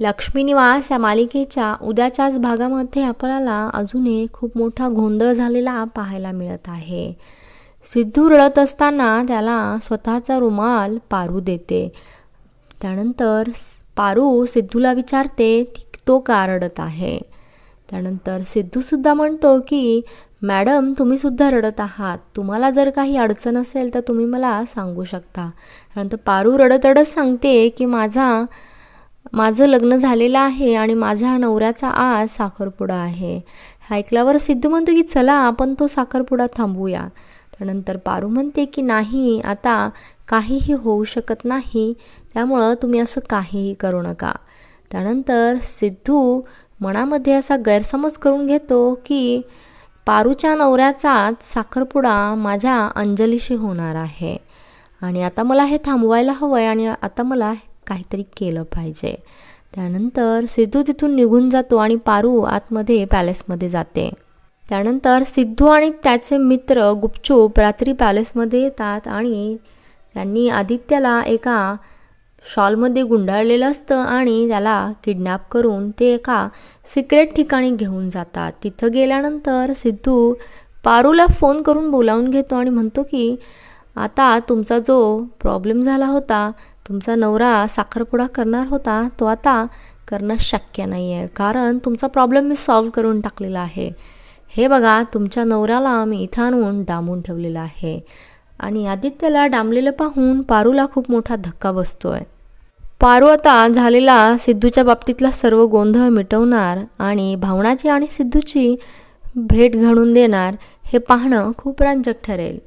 लक्ष्मी निवास या मालिकेच्या उद्याच्याच भागामध्ये आपल्याला अजून एक खूप मोठा गोंधळ झालेला पाहायला मिळत आहे. सिद्धू रडत असताना त्याला स्वतःचा रुमाल पारू देते. त्यानंतर पारू सिद्धूला विचारते की तो का रडत आहे? त्यानंतर सिद्धूसुद्धा म्हणतो की मॅडम तुम्हीसुद्धा रडत आहात. तुम्हाला जर काही अडचण असेल तर तुम्ही मला सांगू शकता. त्यानंतर पारू रडत रडत सांगते की माझा माझं लग्न झालेलं आहे आणि माझ्या नवऱ्याचा आज साखरपुडा आहे. ऐकल्यावर सिद्धू म्हणतो की चला आपण तो साखरपुडा थांबूया. त्यानंतर पारू म्हणते की नाही आता काहीही होऊ शकत नाही त्यामुळं तुम्ही असं काहीही करू नका. त्यानंतर सिद्धू मनामध्ये असा गैरसमज करून घेतो की पारूच्या नवऱ्याचाच साखरपुडा माझ्या अंजलीशी होणार आहे आणि आता मला हे थांबवायला हवं आहे आणि आता मला काहीतरी केलं पाहिजे. त्यानंतर सिद्धू तिथून निघून जातो आणि पारू आतमध्ये पॅलेसमध्ये जाते. त्यानंतर सिद्धू आणि त्याचे मित्र गुपचूप रात्री पॅलेसमध्ये येतात आणि त्यांनी आदित्याला एका शॉलमध्ये गुंडाळलेलं असतं आणि त्याला किडनॅप करून ते एका सिक्रेट ठिकाणी घेऊन जातात. तिथं गेल्यानंतर सिद्धू पारूला फोन करून बोलावून घेतो आणि म्हणतो की आता तुमचा जो प्रॉब्लेम झाला होता तुमचा नवरा साखरपुडा करणार होता तो आता करणं शक्य नाही आहे कारण तुमचा प्रॉब्लेम मी सॉल्व्ह करून टाकलेला आहे. हे बघा तुमच्या नवऱ्याला मी इथं आणून डांबून ठेवलेलं आहे. आणि आदित्यला डांबलेलं पाहून पारूला खूप मोठा धक्का बसतो आहे पारू आता झालेला सिद्धूच्या बाबतीतला सर्व गोंधळ मिटवणार आणि भावनाची आणि सिद्धूची भेट घडून देणार हे पाहणं खूप रंजक ठरेल.